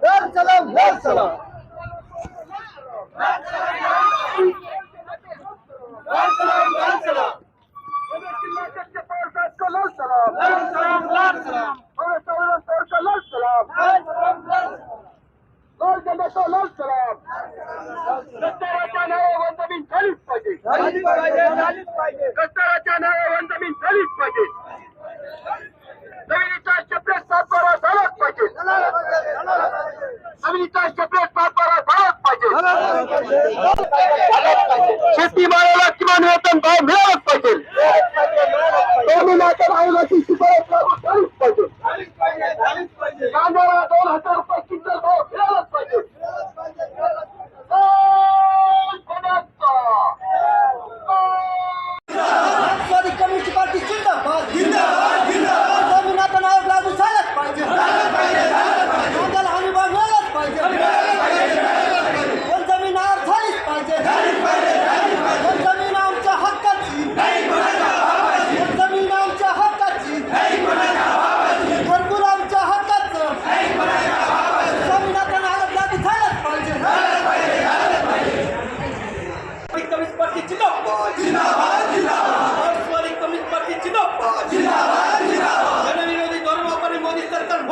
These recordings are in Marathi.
Barcelona, Barcelona. जनता लाल सलाम कष्टाच्या नावावर जमीन झालीच पाहिजे. झालीच पाहिजे. झालीच पाहिजे कष्टाच्या नावावर जमीन झालीच पाहिजे जमिनीचा सेपरेट सातबारा झालाच पाहिजे जमिनीचा सेपरेट सातबारा झालाच पाहिजे शेतीमालाला किमान वेतन भाव मिळालाच पाहिजे दोन्ही नात्या भावाची शिफारस लागू झालीच पाहिजे कांद्याला दोन हजार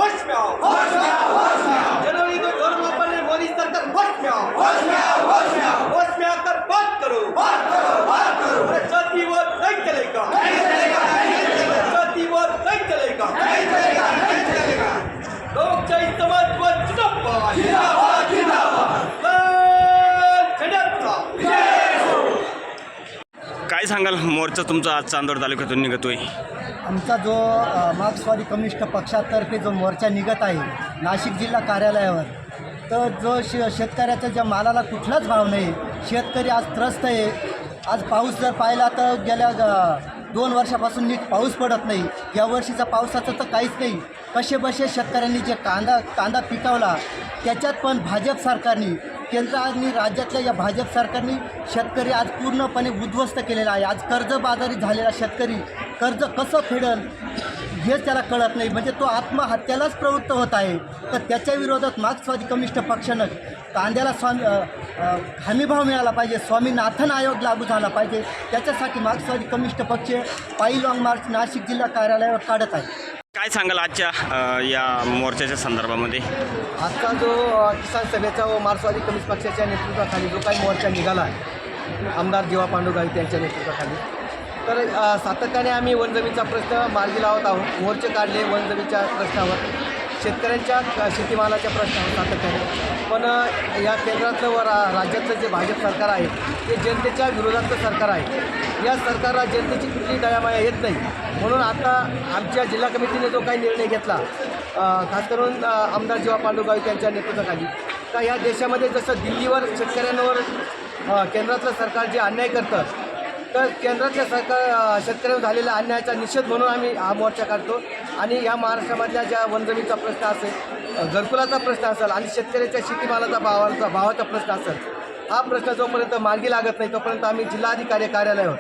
होश में आओ जनवरी दो में मोदी सरकार होश में आओ होश में बात करो बात करो बात करो अरे वो नहीं चलेगा नहीं चलेगा नहीं चलेगा वो नहीं चलेगा नहीं चलेगा नहीं चलेगा लोग समाज वो जिंदाबाद जिंदाबाद जिंदाबाद काय सांगाल? मोर्चा तुमचा आज चांदोड तालुक्यातून निघतोय. आमचा जो मार्क्सवादी कम्युनिस्ट पक्षातर्फे जो मोर्चा निघत आहे नाशिक जिल्हा कार्यालयावर तर जो श शेतकऱ्याच्या ज्या मालाला कुठलाच भाव नाही शेतकरी आज त्रस्त आहे. आज पाऊस जर पाहिला तर गेल्या दोन वर्षापासून नीट पाऊस पडत नाही. या वर्षीचा पावसाचं तर काहीच नाही. कसे बसे शेतकऱ्यांनी जे कांदा कांदा पिकवला त्याच्यात पण भाजप सरकारने केंद्र आणि राज्यातल्या या भाजप सरकारने शेतकरी आज पूर्णपणे उद्ध्वस्त केलेला आहे. आज कर्जबाजारी झालेला शेतकरी कर्ज कसं फेडल हेच त्याला कळत नाही. म्हणजे तो आत्महत्यालाच प्रवृत्त होत आहे. तर त्याच्या विरोधात मार्क्सवादी कम्युनिस्ट पक्षानं कांद्याला स्वामी हमीभाव मिळाला पाहिजे. स्वामीनाथन आयोग लागू झाला पाहिजे. त्याच्यासाठी मार्क्सवादी कम्युनिस्ट पक्ष पायी लाँग मार्च नाशिक जिल्हा कार्यालयावर काढत आहे. काय सांगाल आजच्या या मोर्चाच्या संदर्भामध्ये? आजचा जो किसान सभेचा व मार्क्सवादी कम्युनिस्ट पक्षाच्या नेतृत्वाखाली जो काही मोर्चा निघाला आहे आमदार जीवा पांडुगावी त्यांच्या नेतृत्वाखाली तर सातत्याने आम्ही वनजमीनचा प्रश्न मार्गी लावत आहोत. मोर्चे काढले वनजमीनच्या प्रश्नावर. शेतकऱ्यांच्या शेतीमालाच्या प्रश्नावर सातत्याने. पण या केंद्रातलं व रा राज्यातलं जे भाजप सरकार आहे ते जनतेच्या विरोधातलं सरकार आहे. या सरकारला जनतेची कुठली दयामाया येत नाही. म्हणून आता आमच्या जिल्हा कमिटीने जो काही निर्णय घेतला खास करून आमदार जीवा पांडुगावी त्यांच्या नेतृत्वाखाली का या देशामध्ये जसं दिल्लीवर शेतकऱ्यांवर केंद्रातलं सरकार जे अन्याय करतं तर केंद्रातल्या सरकार अ, शेतकऱ्यांवर झालेल्या अन्यायाचा निषेध म्हणून आम्ही हा मोर्चा काढतो. आणि या महाराष्ट्रामधल्या ज्या वनजमीचा प्रश्न असेल घरकुलाचा प्रश्न असेल आणि शेतकऱ्याच्या शेतीमालाचा भावाचा भावाचा प्रश्न असेल हा प्रश्न जोपर्यंत मार्गी लागत नाही तोपर्यंत आम्ही जिल्हाधिकारी कार्यालयावर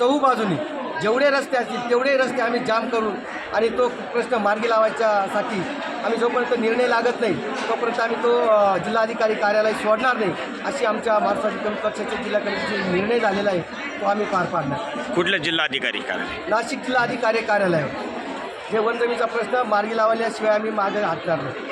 चहू बाजूनी जेवढे रस्ते असतील तेवढे रस्ते आम्ही जाम करून आणि तो प्रश्न मार्गी लावायच्यासाठी आम्ही जोपर्यंत निर्णय लागत नाही तोपर्यंत आम्ही तो जिल्हाधिकारी कार्यालय सोडणार नाही अशी आमच्या महाराष्ट्र कमी पक्षाच्या जिल्हा कमिटीचे निर्णय झालेला आहे. तो आम्ही पार पाडणार. कुठल्या जिल्हाधिकारी कार्यालय? नाशिक जिल्हाधिकारी कार्यालयावर हे वनजमीचा प्रश्न मार्गी लावल्याशिवाय आम्ही मागे हटणार नाही